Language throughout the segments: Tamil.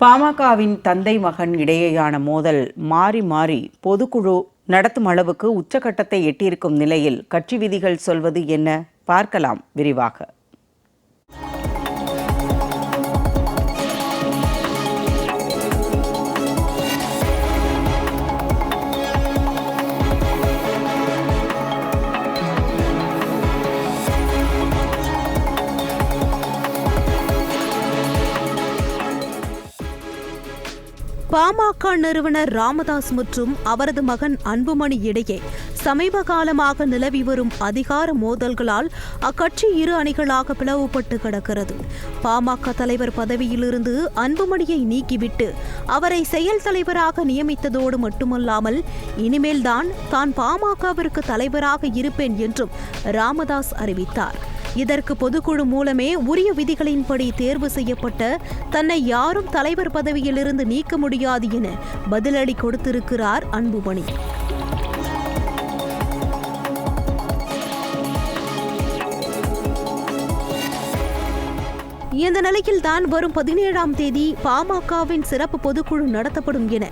பாமகவின் தந்தை மகன் இடையேயான மோதல் மாறி மாறி பொதுக்குழு நடத்தும் அளவுக்கு உச்சகட்டத்தை எட்டியிருக்கும் நிலையில் கட்சி விதிகள் சொல்வது என்ன? பார்க்கலாம் விரிவாக. பாமக நிறுவனர் ராமதாஸ் மற்றும் அவரது மகன் அன்புமணி இடையே சமீப காலமாக நிலவி வரும் அதிகார மோதல்களால் அக்கட்சி இரு அணிகளாக பிளவுபட்டு கிடக்கிறது. பாமக தலைவர் பதவியிலிருந்து அன்புமணியை நீக்கிவிட்டு அவரை செயல் தலைவராக நியமித்ததோடு மட்டுமல்லாமல் இனிமேல்தான் தான் பாமகவிற்கு தலைவராக இருப்பேன் என்றும் ராமதாஸ் அறிவித்தார். இதற்கு பொதுக்குழு மூலமே உரிய விதிகளின்படி தேர்வு செய்யப்பட்ட தன்னை யாரும் தலைவர் பதவியிலிருந்து நீக்க முடியாது என பதிலடி கொடுத்திருக்கிறார் அன்புமணி. இந்த நிலையில் தான் வரும் பதினேழாம் தேதி பாமகவின் சிறப்பு பொதுக்குழு நடத்தப்படும் என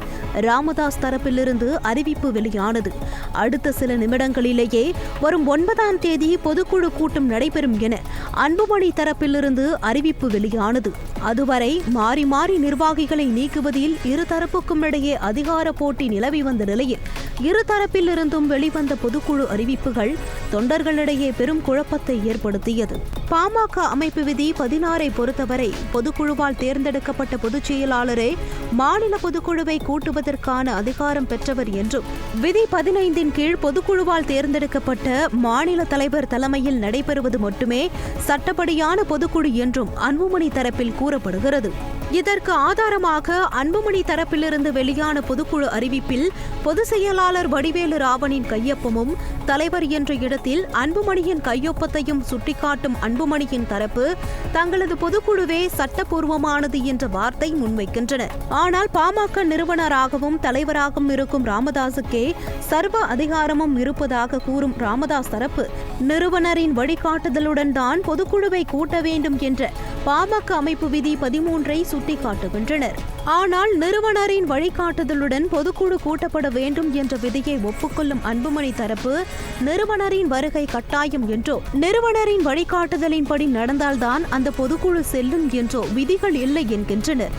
ராமதாஸ் தரப்பிலிருந்து அறிவிப்பு வெளியானது. அடுத்த சில நிமிடங்களிலேயே வரும் ஒன்பதாம் தேதி பொதுக்குழு கூட்டம் நடைபெறும் என அன்புமணி தரப்பிலிருந்து அறிவிப்பு வெளியானது. அதுவரை மாறி மாறி நிர்வாகிகளை நீக்குவதில் இரு தரப்புக்கும் இடையே அதிகார போட்டி நிலவி வந்த நிலையில் இரு தரப்பிலிருந்தும் வெளிவந்த பொதுக்குழு அறிவிப்புகள் தொண்டர்களிடையே பெரும் குழப்பத்தை ஏற்படுத்தியது. பாமக அமைப்பு விதி பதினாறை பொறுத்தவரை பொதுக்குழுவால் தேர்ந்தெடுக்கப்பட்ட பொதுச் செயலாளரே மாநில பொதுக்குழுவை கூட்டுவதற்கான அதிகாரம் பெற்றவர் என்றும் விதி பதினைந்தின் கீழ் பொதுக்குழுவால் தேர்ந்தெடுக்கப்பட்ட மாநில தலைவர் தலைமையில் நடைபெறுவது மட்டுமே சட்டப்படியான பொதுக்குழு என்றும் அன்புமணி தரப்பில் கூறப்படுகிறது. இதற்கு ஆதாரமாக அன்புமணி தரப்பிலிருந்து வெளியான பொதுக்குழு அறிவிப்பில் பொதுச் செயலாளர் வடிவேலு ராவனின் கையொப்பமும் தலைவர் என்ற இடத்தில் அன்புமணியின் கையொப்பத்தையும் சுட்டிக்காட்டும் அன்புமணியின் தரப்பு தங்களது பொதுக்குழுவே சட்டப்பூர்வமானது என்ற வார்த்தை முன்வைக்கின்றனர் ஆனால் பாமக நிறுவனராகவும் தலைவராகவும் இருக்கும் ராமதாசுக்கே சர்வ அதிகாரமும் இருப்பதாக கூறும் ராமதாஸ் தரப்பு நிறுவனரின் வழிகாட்டுதலுடன் தான் பொதுக்குழுவை கூட்ட வேண்டும் என்ற பாமக அமைப்பு விதி பதிமூன்றை சுட்டிக்காட்டுகின்றனர். ஆனால் நிறுவனரின் வழிகாட்டுதலுடன் பொதுக்குழு கூட்டப்பட வேண்டும் என்ற விதியை ஒப்புக்கொள்ளும் அன்புமணி தரப்பு நிறுவனரின் வருகை கட்டாயம் என்றோ நிறுவனரின் வழிகாட்டுதலின்படி நடந்தால்தான் அந்த பொதுக்குழு செல்லும் என்றோ விதிகள் இல்லை என்கின்றனர்.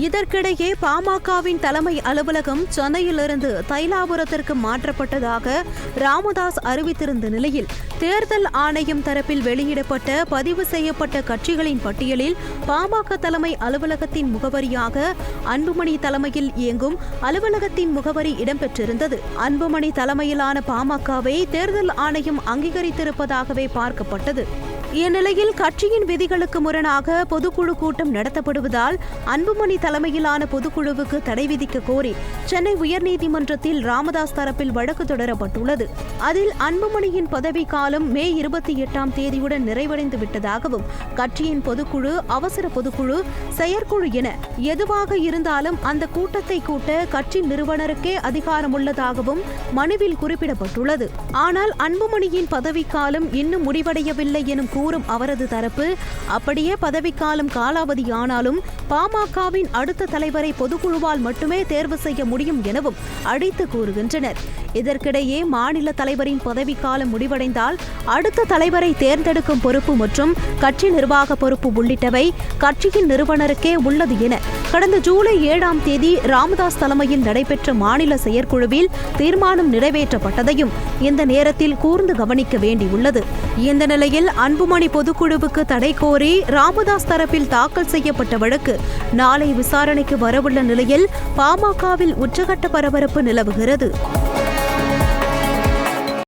இதற்கிடையே பாமகவின் தலைமை அலுவலகம் சென்னையிலிருந்து தைலாபுரத்திற்கு மாற்றப்பட்டதாக ராமதாஸ் அறிவித்திருந்த நிலையில் தேர்தல் ஆணையம் தரப்பில் வெளியிடப்பட்ட பதிவு செய்யப்பட்ட கட்சிகளின் பட்டியலில் பாமக தலைமை அலுவலகத்தின் முகவரியாக அன்புமணி தலைமையில் இயங்கும் அலுவலகத்தின் முகவரி இடம்பெற்றிருந்தது. அன்புமணி தலைமையிலான பாமகவை தேர்தல் ஆணையம் அங்கீகரித்திருப்பதாகவே பார்க்கப்பட்டது. இந்நிலையில் கட்சியின் விதிகளுக்கு முரணாக பொதுக்குழு கூட்டம் நடத்தப்படுவதால் அன்புமணி தலைமையிலான பொதுக்குழுவுக்கு தடை விதிக்க கோரி சென்னை உயர்நீதிமன்றத்தில் ராமதாஸ் தரப்பில் வழக்கு தொடரப்பட்டுள்ளது. அதில் அன்புமணியின் பதவி காலம் மே இருபத்தி எட்டாம் தேதியுடன் நிறைவடைந்து விட்டதாகவும் கட்சியின் பொதுக்குழு அவசர பொதுக்குழு செயற்குழு என எதுவாக இருந்தாலும் அந்த கூட்டத்தை கூட்ட கட்சி நிறுவனருக்கே அதிகாரம் உள்ளதாகவும் மனுவில் குறிப்பிடப்பட்டுள்ளது. ஆனால் அன்புமணியின் பதவிக்காலம் இன்னும் முடிவடையவில்லை எனும் கூறும் அவரது தரப்பு அப்படியே பதவிக்காலம் காலாவதியானாலும் பாமகவின் அடுத்த தலைவரை பொதுக்குழுவால் மட்டுமே தேர்வு செய்ய முடியும் எனவும் அடித்து கூறுகின்றனர். இதற்கிடையே மாநில தலைவரின் பதவிக்காலம் முடிவடைந்தால் அடுத்த தலைவரை தேர்ந்தெடுக்கும் பொறுப்பு மற்றும் கட்சி நிர்வாக பொறுப்பு உள்ளிட்டவை கட்சியின் நிறுவனருக்கே உள்ளது என கடந்த ஜூலை ஏழாம் தேதி ராமதாஸ் தலைமையில் நடைபெற்ற மாநில செயற்குழுவில் தீர்மானம் நிறைவேற்றப்பட்டதையும் இந்த நேரத்தில் கூர்ந்து கவனிக்க வேண்டியுள்ளது. இந்த நிலையில் அன்புமணி பொதுக்குழுவுக்கு தடை கோரி ராமதாஸ் தரப்பில் தாக்கல் செய்யப்பட்ட வழக்கு நாளை விசாரணைக்கு வரவுள்ள நிலையில் பாமகவில் உச்சகட்ட பரபரப்பு நிலவுகிறது.